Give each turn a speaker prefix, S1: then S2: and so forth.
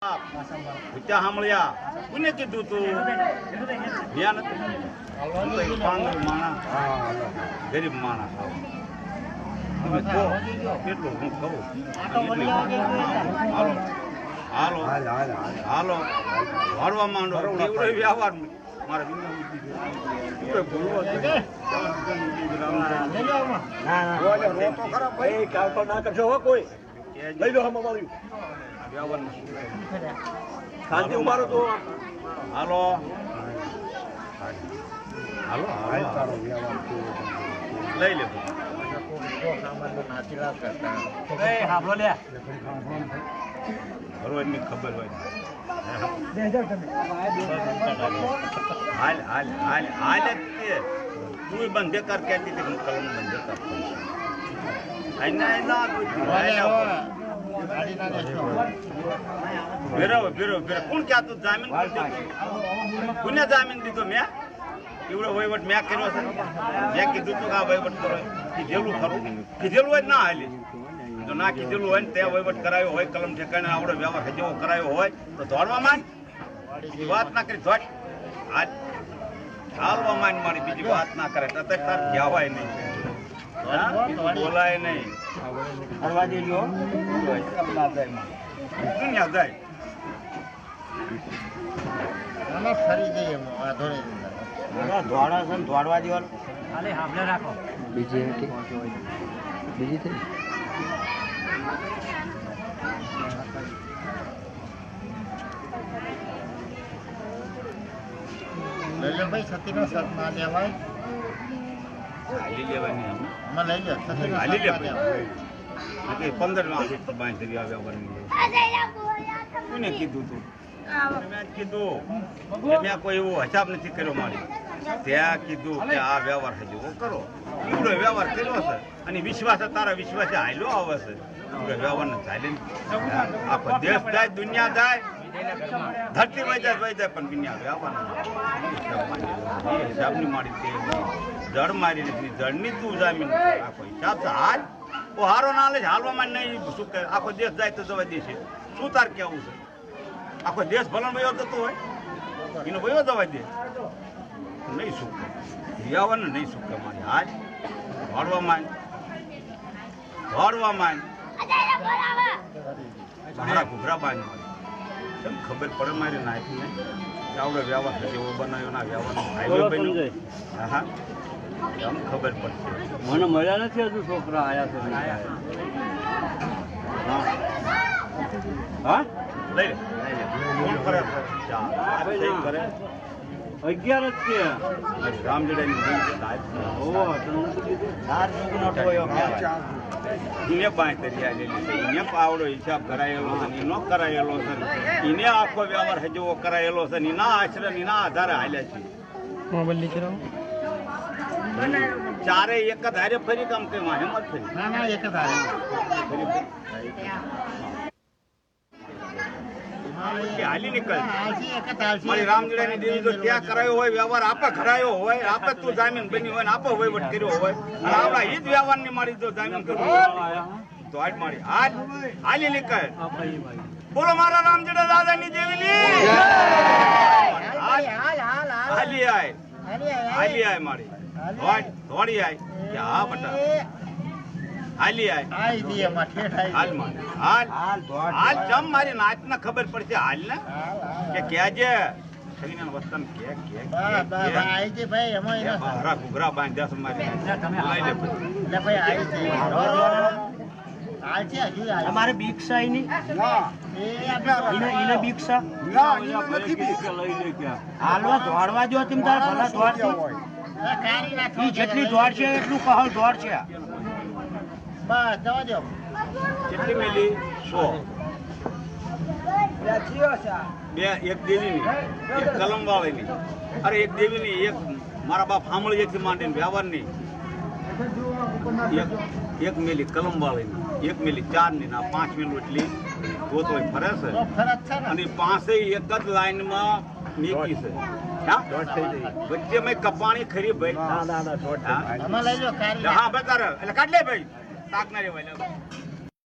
S1: ભૂત્યા સાંભળ્યા કોને કીધું તું? ધ્યાન નથી. માણસ ગરીબ માણસ તમે કહો કેટલું હું કહું. હાલો. હાલો. હાલો. વાળવા માંડો. એવડો વ્યવહાર મારે એવડો લો છે. વ્યવહાર
S2: શાંતિ ઉભારો તો.
S1: હાલો. હાલો લઈ લે ખબર હોય હાલ હાલ હાલ હાલ તું બંધ કર કહેતી હતી કે હું કલમ બંધ કર. કોણ ક્યાં તું જામીન કોણ દીધો? કોને જામીન દીધો મેં? એવડો વહીવટ મેં કર્યો છે. મેં કીધું તું કે આ વહીવટ કરો. કીધેલું ખરું. કીધેલું હોય ના હાલી. જો ના કીધેલું હોય ને તે વહીવટ કરાયો હોય, કલમ ઠેકાણે આવડો વ્યવહાર જેવો કરાયો હોય, તો દોડવા માંડ. વાત ના કરી આજ હાલવા માંડ મારી, બીજી વાત ના કરે. તો તાર કહેવાય નહીં? બોલાય નહીં. દુનિયા જાય
S2: ધોળા છે ને ધોળવા દેવાનું.
S3: બીજી હતી બીજી થઈ?
S1: હાલી લેવાની અમે. હાલી લે ભાઈ. એટલે પંદરમાં બાંધ કરી આવ્યા વરની. કોને કીધું તું? મેં કીધું. મેં કોઈ એવો હિસાબ નથી કર્યો મારી. ત્યાં કીધું કે આ વ્યવહાર હજુ કરો. એવડો વ્યવહાર કર્યો છે અને વિશ્વાસ છે, તારા વિશ્વાસે હાલ્યો આવે છે. વ્યવહાર ને ચાલી ને. આખો દેશ જાય દુનિયા જાય. ધરતી વહી જાય વહી જાય પણ વ્યવહાર નથી. એ હિસાબની મારી તે જળ મારી નથી. જળની તું જામીન આખો હિસાબ છે. હાલ ઓ હારો ના લે હાલવામાં નહીં. શું કહે આખો દેશ જાય તો જવા દેશે. શું તાર કેવું છે? આખો દેશ ભલન ભયો થતો હોય? એનો ભયો જવા દે. નહીં શું ને નહીં શું કે મારી. હાજ દોડવા માંડ. દોડવા માંડ. મારા ઘૂઘરા બાંધ કેમ ખબર પડે મારી નાખીને? કે વ્યવહાર જેવો બનાવ્યો ના વ્યવહાર હાઈવે બન્યો. હા હા. એમ ખબર પડશે?
S2: મને મળ્યા નથી હજુ છોકરા આયા છે
S1: હા?
S2: હા?
S1: લઈ લે. કોણ કરે. કરે.
S2: અગિયાર જ છે.
S1: કહેવાય. એને પાંચ તરિયા લેલી છે. એને પાવડો હિસાબ કરાયેલો છે ને એનો કરાયેલો છે ને. એને આખો વ્યવહાર હજવો કરાયેલો છે ને એના આશ્રય એના આધારે હાલ્યા છે. ચારે એક જ હારે ફરી કામ કે હાલી નીકળ. મારી રામજીડાની દેવી જો ત્યાં કરાયો હોય વ્યવહાર આપે કરાયો હોય આપે તું જામીન બની હોય ને આપે વહીવટ કર્યો હોય. અને આપણા ઈ જ વ્યવહારની મારી જો જામીન કરવું તો આજ મારી આજ હાલી નીકળ. બોલો મારા રામજીડા દાદાની દેવીની. હાલ હાલી આય. હાલી આય મારી. દોડી આય. કે હા બટા. હાલી આય. હાલ મારી હાલ. હાલ જમ મારી નાચ ને ખબર પડશે. હાલ ને. કે કે કે કે કે. હરા ઘૂઘરા બાંધ્યા છે મારી લઈ લે પછી.
S3: તમારે ભિક્ષા એની? ભિક્ષા
S2: લઈ લે ક્યાં?
S3: હાલવા દોડવા જો તેમ તારે ભલા દોડતી ઈ જેટલી દોડ છે એટલું કહો દોડ છે
S1: કેટલી મેલી? સો. બે એક દેવીની. એક કલમ વાળીની અરે એક દેવીની એક મારા બાપ સાંભળીએથી માંડીને વ્યવહારની. એક એક મેલી કલમ વાળીની એક મેલી ચારની ના પાંચ મેલું એટલી ગોતોય ફરે છે. અને પાસે એક જ લાઈનમાં નીકી છે. વચ્ચે મેં કપાણી ખરી ભાઈ. હા? ભાઈ એટલે કાઢ લે ભાઈ. તાક ના રેવાય લે